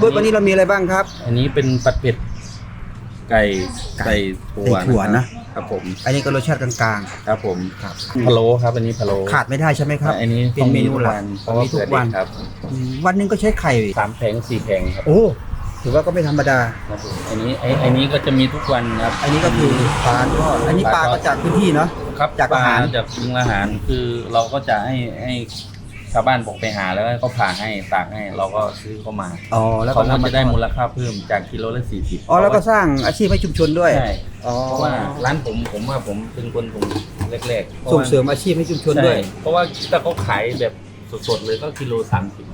คุณเบิร์ตวันนี้เรามีอะไรบ้างครับ อันนี้เป็นผัดเผ็ดไก่ไก่ถั่วไก่ถั่วนะ ครับผม อันนี้ก็รสชาติกลางครับผมๆครับพะโล้ครับ อันนี้พะโล้ขาดไม่ได้ใช่ไหมครับ อันนี้เป็นเมนูหลักเพราะว่ามีทุเผื่อกเด็วันกครับอืมวันหนึงก็ใช้ไข่ สามแผงสี่แผงครับโอ้ ถือว่าก็ไม่ธรรมดา ครับผมอันนี้ไอ้ไอ้นี้ก็จะมีทุกวันครับ อันนี้ก็คือปลาทอดอันนี้ปลาก็จากพื้นที่เนาะ ครับจากอาหาร ปลจากปรุงอาหารคือเราก็จะให้ให้ ชาวบ้านบอกไปหาแล้วก็ผ่าให้ตากให้เราก็ซื้อเข้ามาอ๋อแล้วก็เขาก็นำมาจะได้ทอมูลค่าเพิ่มจากกิโลละสี่สิบอ๋อแล้วก็สร้างอาชีพให้ชุมชนด้วยใช่อ๋อเพราะว่าร้านผมผมว่าผมเป็นคนกลุ่มแรกๆพาะส่งว่า เสริมอาชีพให้ชุมชนด้วยใช่เพราะว่าถ้าเขาขายแบบสดๆเลยก็กิโลสามสิบ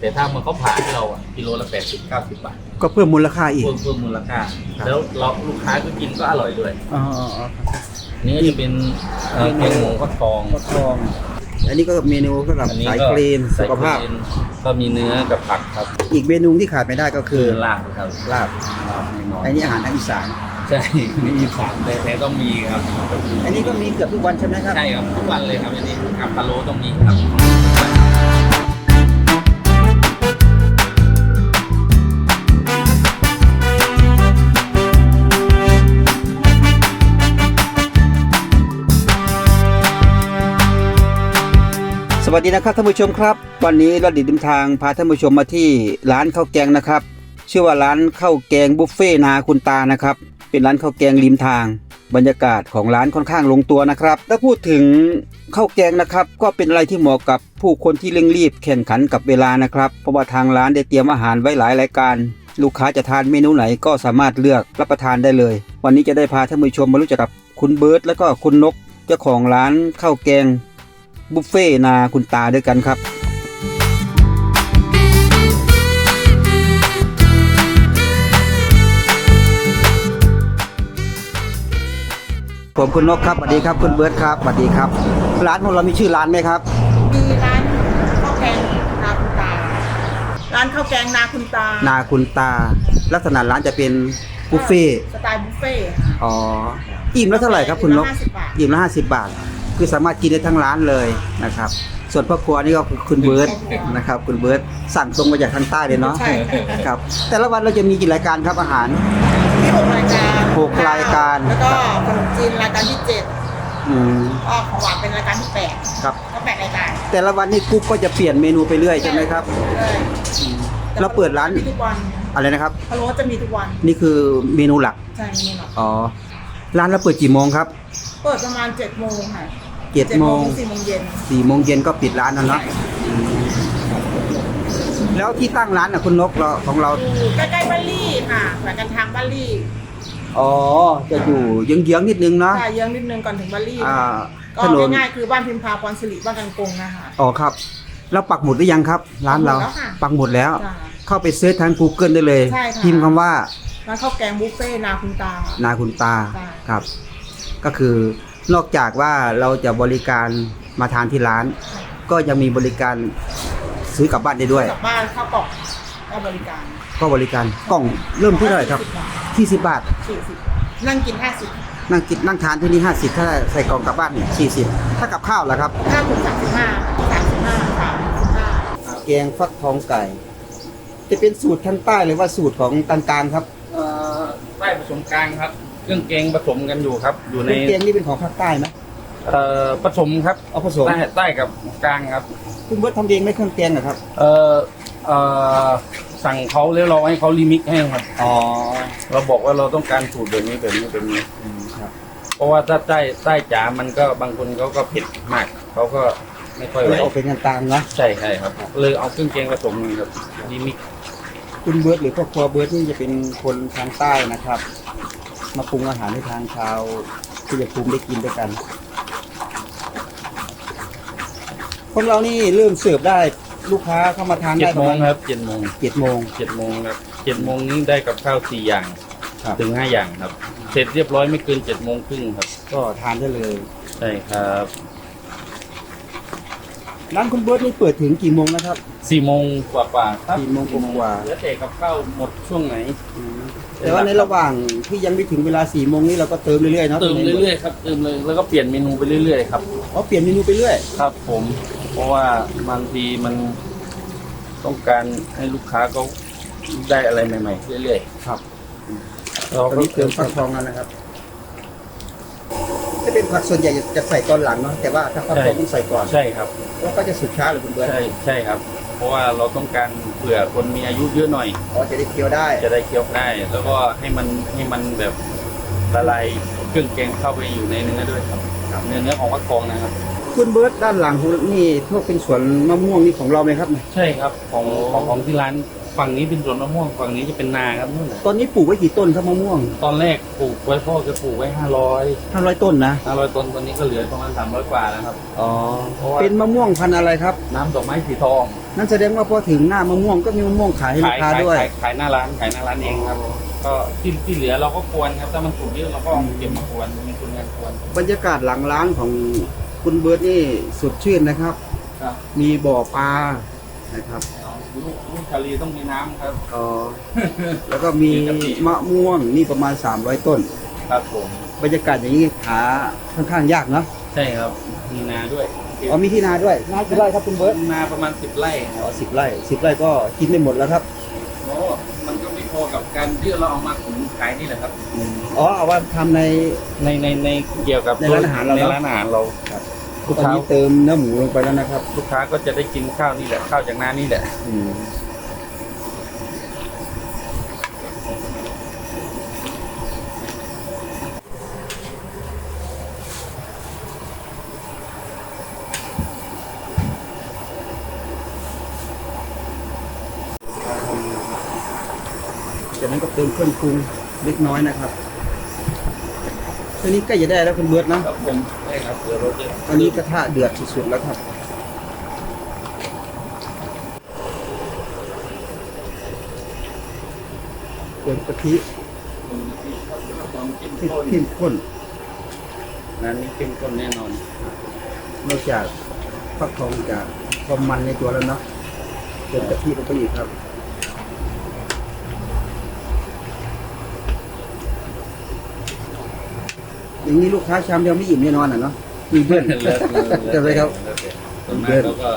แต่ถ้ามันเขาผ่าให้เราอะกิโลละแปดสิบเก้าสิบบาทก็เพิ่มมูลค่าอีกเพิ่มเพิ่มมูลค่าครับแล้วเราลูกค้าก็กินก็อร่อยด้วย อ๋ออ๋ออ๋ออันนี่ก็จะเป็นเอ่อแกงหมูข้าวทอง ทอดทอง อันนี้ก็เมนูสำหรับอันนี้สายก็คลีนสุสายขภาพคลีนก็มีเนื้อกับผักครับอีกเมนูที่ขาดไม่ได้ก็คืคืออลาบครับลาบแน่นอนอันนี้อาหารทางอีสานใช่มีอีสานแต่แต่ต้องมีครับ อันนี้ก็มีเกือบทุกวันใช่ไหมครับ ใช่ครับทุกวันเลยครับอันนี้ครับพะโล้ต้องมีครับ วัสดีนะครับท่านผู้ชมครับ วันนี้ราดิดิมทางพาท่านผู้ชมมาที่ร้านข้าวแกงนะครับ ชื่อว่าร้านข้าวแกงบุฟเฟ่นาคุณตานะครับ เป็นร้านข้าวแกงริมทาง บรรยากาศของร้านค่อนข้างลงตัวนะครับถ้าพูดถึงข้าวแกงนะครับ ก็เป็นอะไรที่เหมาะกับผู้คนที่เร่งรีบแข่งขันกับเวลานะครับเพราะว่าทางร้านได้เตรียมอาหารไว้หลายรายการลูกค้าจะทานเมนูไหนก็สามารถเลือกรับประทานได้เลย วันนี้จะได้พาท่านผู้ชมมารู้จักกับคุณเบิร์ตและก็คุณนกเจ้าของร้านข้าวแกง บุฟเฟ่นาคุณตาด้วยกันครับ ผมคุณนกครับสวัสดีครับคุณเบิร์ตครับสวัสดีครับ ร้านของเรามีชื่อร้านไหมครับ มีร้านข้าวแกงนาคุณตา ร้านข้าวแกงนาคุณตา นาคุณตา ลักษณะร้านจะเป็นบุฟเฟ่ต์สไตล์บุฟเฟ่ต์ค่ะอ๋ออิ่มแล้วเท่าไหร่ครับคุณนก อิ่มละ50บาทอิ่มละห้าสิบบาท คือสามารถกินได้ทั้งร้านเลยนะครับ ส่วนพ่อครัวนี่ก็คือคุณเบิร์ตนะครับ คุณเบิร์ตสั่งตรงมาจากทางใต้เลยเนาะใช่ครับ แต่ละวันเราจะมีกี่รายการครับอาหาร มีหกรายการหกรายการ แล้วก็ขนมจีนรายการที่เจ็ดอืมก็ของหวานเป็นรายการที่แปดครับ ก็แปดรายการแต่ละวันนี่กุ๊กก็จะเปลี่ยนเมนูไปเรื่อยใช่ไหมครับ เลยเราเปิดร้าน มีทุกวันอะไรนะครับ พะโล้จะมีทุกวันนี่คือเมนูหลัก ใช่มีหรอกอ๋อร้านเราเปิดกี่โมงครับ เปิดประมาณเจ็ดโมงค่ะ เจ็ดโมงถึสี่โมงเย็นสี่โมงเย็นก็ปิดร้านแล้วเนาะแล้วที่ตั้งร้านอะคุณนกเราของเราอยู่ใกล้ๆบ้านลี่ค่ะแขวงกันทางบ้านลี่อ๋อจะอยู่เยื้องๆนิดนึงเนาะค่ะเยื้องนิดนึงก่อนถึงบ้านลี่อ่าก็ถนนง่ายๆคือบ้านพิมพาพรสิริบ้านกันกงนะคะอ๋อครับเราปักหมุดหรือยังครับ ร้านเราปักหมุดแล้วค่ะปักหมุดแล้วจ้ะเข้าไปเซิร์ชทาง Google ได้เลยใช่ค่ะพิมพ์คำว่าร้านข้าวแกงบุฟเฟ่นาคุณตานาคุณตาจ้ะครับ ก็คือ นอกจากว่าเราจะบริการมาทานที่ร้าน ก็ยังมีบริการซื้อกลับบ้านได้ด้วย กลับบ้านข้าวกล่องก็บริการก็บริการกล่องเริ่มที่เท่าไหร่ครับที่สิบบาท สี่สิบนั่งกินห้าสิบนั่งกินนั่งทานที่นี่50 ถ้าใส่กล่องกลับบ้านเนี่ย40 ถ้ากับข้าวล่ะครับ ห้าถึงสามสิบห้าสามสิบห้าสามสิบห้าแกงฟักทองไก่ จะเป็นสูตรทางใต้หรือว่าสูตรของกลางๆครับ เอ่อใต้ผสมกลางครับ เครื่องแกงผสมกันอยู่ครับ อยู่ในแกงนี่เป็นของภาคใต้ไหมเอ่อผสมครับเอาผสมใต้ใต้กับกลางครับ คุณเบิร์ตทำเองไหม่เครื่องแกงเหรอครับ เอ่อเอ่อสั่งเขาแล้วเราให้เขารีมิกให้ครับ อ๋อ เราบอกว่าเราต้องการสูตรแบบนี้แบบนี้แบบนี้ ครับเพราะว่าถ้าใต้ใต้จ๋ามันก็บางคนเขาก็เผ็ดมากเขาก็ไม่ค่อยไหวเลยเอาเป็นกลางๆนะ ใช่ใช่ครับ เลยเอาเครื่องแกงผสมนี่ครับรีมิก คุณเบิร์ตหรือครอบครัวเบิร์ตนี่จะเป็นคนทางใต้นะครับ มาปรุงอาหารให้ทางชาวที่จะภูมิได้กินด้วยกันของเรานี่เริ่มเสิร์ฟได้ลูกค้าเข้ามาทานเจ็ได้ดปโมระงมาณครับเจ็ดโมงเจ็ดโมง เจ็ดโมงครับเจ็ดโมงนี้ได้กับข้าวสี่อย่างครับ ถึงห้าอย่างครับ เสร็จเรียบร้อยไม่เกินเจ็ดโมงครึ่งครับก็ทานได้เลย ใช่ครับร้านคุณเบิร์ตนี่เปิดถึงกี่โมงนะครับสี่โมงกว่ากว่าๆครับสี่โมงกว่าเหลือแต่กับข้าวหมดช่วงไหน แต่ว่าในระหว่างที่ยังไม่ถึงเวลาสี่โมงนี้เราก็เติมเรื่อยๆเนาะเติมเรื่อยๆครับเติมเลยแล้วก็เปลี่ยนเมนูไปเรื่อยๆครับๆอ๋อเปลี่ยนเมนูไปเรื่อยครับผม เพราะว่าบางทีมันต้องการให้ลูกค้าเขาได้อะไรใหม่ๆเรื่อยครับๆเราตอนนี้เติมฟักทองแล้วนะครับถ้าเป็นผักส่วนใหญ่จะใส่ตอนหลังเนาะแต่ว่าถ้าฟักทองต้องใส่ก่อนใช่ครับแล้วก็จะสุกช้าเลยคุณเบิร์ตใช่ใช่ครับ เพราะว่าเราต้องการเผื่อคนมีอายุเยอะหน่อย อ๋อจะได้เคี้ยวได้ จะได้เคี้ยวง่ายแล้วก็ให้มันให้มันแบบละลายเครื่องแกงเข้าไปอยู่ในเนื้อด้วยครับครับเนื้อเนื้อของฟักทองนะครับ คุณเบิร์ตด้านหลังของนี่พวกเป็นสวนมะม่วงนี่ของเราไหมครับใช่ครับของของของที่ร้านฝั่งนี้เป็นสวนมะม่วงฝั่งนี้จะเป็นนาครับนู่นน่ะตอนนี้ปลูกไว้กี่ต้นครับมะม่วงตอนแรกปลูกไว้พ่อจะปลูกไว้ห้าร้อยห้าร้อยต้นนะห้าร้อยต้นตอนนี้ก็เหลือประมาณสามร้อยกว่าแล้วครับ อ๋อ เพราะว่า เป็นมะม่วงพันธุ์อะไรครับ น้ำดอกไม้สีทอง นั่นแสดงว่าพอถึงหน้ามะม่วงก็มีมะม่วงขายให้ลูกค้าด้วย ขายขายหน้าร้านขายหน้าร้านเองครับ ก็ที่ที่เหลือเราก็ควรครับถ้ามันปลูกเยอะเราก็เอาเก็บมาควรมีคุณงานควรบรรยากาศหลังร้านของคุณเบิร์ตนี่สดชื่นนะครับ ครับมีบ่อปลานะครับลูกลูกชาลีต้องมีน้ำครับอ๋อแล้วก็มีมะม่วงนี่ประมาณ 300 ต้น ครับผมบรรยากาศอย่างนี้หาค่อนข้างยากเนาะใช่ครับมีนาด้วย อ๋อมีที่นาด้วยนากี่ไร่ครับคุณเบิร์ตนาประมาณสิบไร่คอ๋รัอบสิบไร่สิบไร่ก็กินไม่หมดแล้วครับโอ้มันก็ไม่พอกับการที่เราเอามาขุนขายนี่แหละครับอ๋อเอาว่าทำในในในในเกี่ยวกับในร้านอาหารเราในเนอะร้านอาหารเราลูกตอนค้านี้เติมเนื้อหมูลงไปแล้วนะครับ ลูกค้าก็จะได้กินข้าวนี่แหละข้าวจากนานี่แหละ นั้นก็เติมเครื่องปรุงเล็กน้อยนะครับตอนนี้ใกล้จะได้แล้วคุณเบิร์ตนะครับผมใช่ครับเดี๋ยวเราจะตอนนี้กระทะเดือดสุดๆแล้วครับเติมกะทิความเข้มที่ข้นเข้มข้นร้านนี้เข้มข้นแน่นอน นอกจากฟักทองจากความมันในตัวแล้วเนาะเติมกะทิลงไปอีกครับ อย่างนี้ลูกค้าชามเดียวไม่อิ่มแน่นอนอะเนาะมีเพื่อนเลิศเลยใช่ไหมครับส่วนมากเขาก็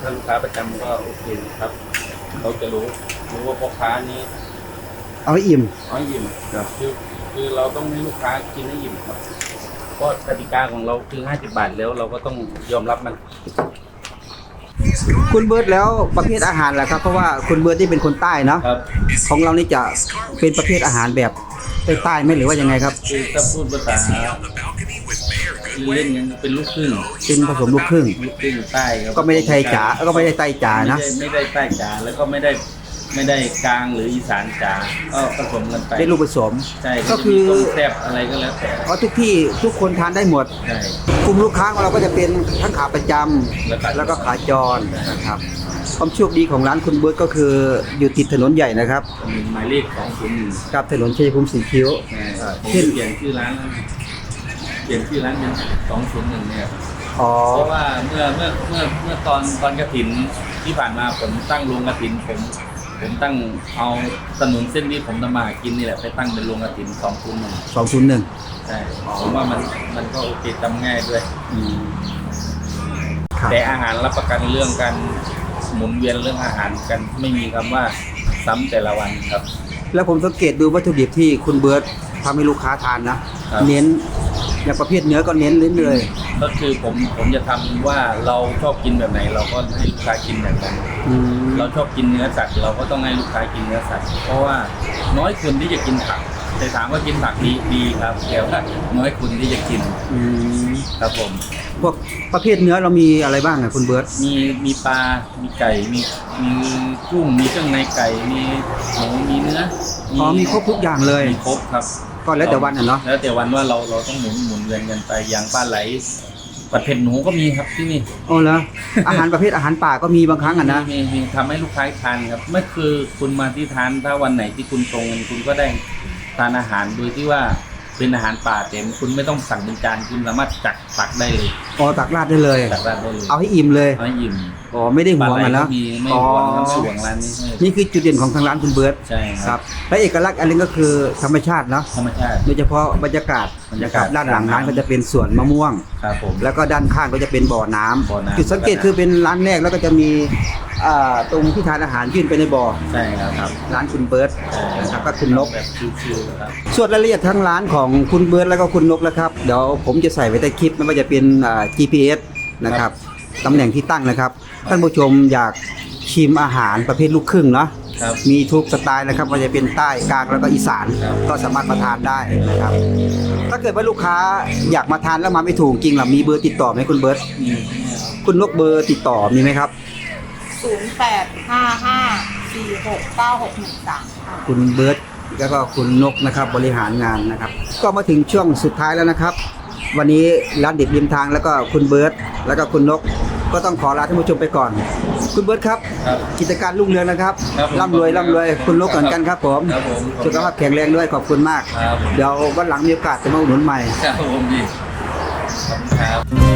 ถ้าลูกค้าประจำก็โอเคครับเขาจะรู้รู้ว่าพ่อค้านี้ เอาให้อิ่มน้อยอิ่มครับคือคือเราต้องให้ลูกค้ากินให้อิ่มครับเพราะกติกาของเราคือ50บาทแล้วเราก็ต้องยอมรับมัน คุณเบิร์ตแล้วประเภทอาหารแหละครับ เพราะว่าคุณเบิร์ตที่เป็นคนใต้เนาะครับ ของเรานี่จะเป็นประเภทอาหารแบบ ใต้ๆไหมหรือว่ายังไงครับ คือถ้าพูดภาษาเล่นๆยังเป็นลูกครึ่งเป็นผสมลูกครึ่ง ลูกครึ่งใต้ครับก็ไม่ได้ไทยจ๋าก็ไม่ได้ใต้จ๋านะ ไม่ได้ไม่ได้ใต้จ๋าแล้วก็ไม่ได้ ไม่ได้กลางหรืออีสานจ๋าก็ผสมกันไปได้ลูกผสม ใช่ก็คือต้มแซ่บอะไรก็แล้วแต่เพราะทุกที่ทุกคนทานได้หมด ใช่ กลุ่มลูกค้าของเราก็จะเป็นทั้งขาประจำแล้วก็แล้วก็ขาจรนะครับความโชคดีของร้านคุณเบิร์ตก็คืออยู่ติดถนนใหญ่นะครับมีหมายเลขของคุณกับถนนชัยภูมิสีคิ้วผมเช่นเปลี่ยนชื่อร้านแล้วเปลี่ยนชื่อร้านเป็นสองศูนย์หนึ่งเนี่ย อ๋อเพราะว่าเมื่อเมื่อเมื่อเมื่อตอนตอนกระถินที่ผ่านมาผมตั้งโรงกระถินผม ผมตั้งเอาถนนเส้นที่ผมทำมาหากินนี่แหละไปตั้งเป็นโรงกระถินสองศูนย์หนึ่งสองศูนย์หนึ่งใช่ผมว่ามันมันก็โอเคจำง่ายด้วย ครับแต่อาหารรับประกันเรื่องการหมุนเวียนเรื่องอาหารกันไม่มีคำว่าซ้ำแต่ละวันครับ แล้วผมสังเกตดูวัตถุดิบที่คุณเบิร์ตทำให้ลูกค้าทานนะ ครับ เน้น อย่างประเภทเนื้อก็เน้นเน้นเลยก็คือผมผมจะทำว่าเราชอบกินแบบไหน เราก็ให้ลูกค้ากินแบบนั้นอืมเราชอบกินเนื้อสัตว์เราก็ต้องให้ลูกค้ากินเนื้อสัตว์เพราะว่าน้อยคนที่จะกินผักแต่ถามว่ากินผักดีดีครับแต่ว่าน้อยคนที่จะกินอืมครับผม พวกประเภทเนื้อเรามีอะไรบ้างอะคุณเบิร์ตมีมีปลา มีไก่ มีมีกุ้ง มีเครื่องในไก่ มีหมูมีเนื้ออ๋อมีครบทุกอย่างเลย มีครบครับ ก็แล้วแต่วันอะเนาะแล้วแต่วันว่าเราเราต้องหมุนหมุนเวียนกันไปอย่างปลาไหลผัดเผ็ดหนูก็มีครับที่นี่โอ้แล้วอาหารประเภทอาหารป่าก็มีบางครั้งอะนะมีมีทำให้ลูกค้าทานครับไม่คือคุณมาที่ทานถ้าวันไหนที่คุณตรงกันคุณก็ได้ทานอาหารโดยที่ว่าเป็นอาหารป่าเต็มคุณไม่ต้องสั่งเป็นจานคุณสามารถจักตักได้เลยออ๋อตักราดได้เลยตักราดได้เลยเอาให้อิ่มเลยเอาให้อิ่ม อ๋อไม่ได้ปห่ลาวงไหลกันก็แล้ว มีไม่อ๋อห่วงน้ำห่วงร้านนี้ไม่นี่คือจุดเด่นของทางร้านคุณเบิร์ตใช่คครัรับ บและเอกลักษณ์อันนึงก็คือธรรมชาติเนาะธรรมชาติ โดยเฉพาะบรรยากาศบรรนะยาคการัศบด้านหลังร้านก็จะเป็นสวนมะม่วง ครับผม แล้วก็ด้านข้างก็จะเป็นบ่อน้ำบ่อน้ำ จุดสังเกตคือเป็นร้านแรกแล้วก็จะมีอ่าตรงที่ทานอาหารยื่นไปในบ่อใช่ครับครับร้านคุณเบิร์ตนะครับก็คุณนก แบบชิวๆครับ ส่วนรายละเอียดทั้งร้านของคุณเบิร์ตแล้วก็คุณนกนะครับ เดี๋ยวผมจะใส่ไว้ใต้คลิปไม่ว่าจะเป็นอ่า GPS นะครับตำแหน่งที่ตั้งนะครับ ท่านผู้ชมอยากชิมอาหารประเภทลูกครึ่งเนาะครับ มีทุกสไตล์นะครับว่าจะเป็นใต้กลางแล้วก็อีสานครับ ก็สามารถมาทานได้นะครับ ถ้าเกิดว่าลูกค้าอยากมาทานแล้วมาไม่ถูกจริงหรอมีเบอร์ติดต่อไหมคุณเบิร์ตมีคุณนกเบอร์ติดต่อมีไหมครับ ศูนย์แปดห้าห้าสี่หกเก้าหกหนึ่งสามค่ะคุณเบิร์ตแล้วก็คุณนกนะครับบริหารงานนะครับ ก็มาถึงช่วงสุดท้ายแล้วนะครับ วันนี้ร้านเด็ดริมทางแล้วก็คุณเบิร์ตแล้วก็คุณนก ก็ต้องขอลาท่านผู้ชมไปก่อน คุณเบิร์ตครับ ครับกิจการรุ่งเรืองนะครับครับผมร่ำรวยร่ำรวยคุณนกเหมือนกันครับผมครับผมสุขภาพแข็งแรงด้วยขอบคุณมาก ครับผมเดี๋ยววันหลังมีโอกาสจะมาอุดหนุนใหม่ ครับผมดีขอบคุณครับ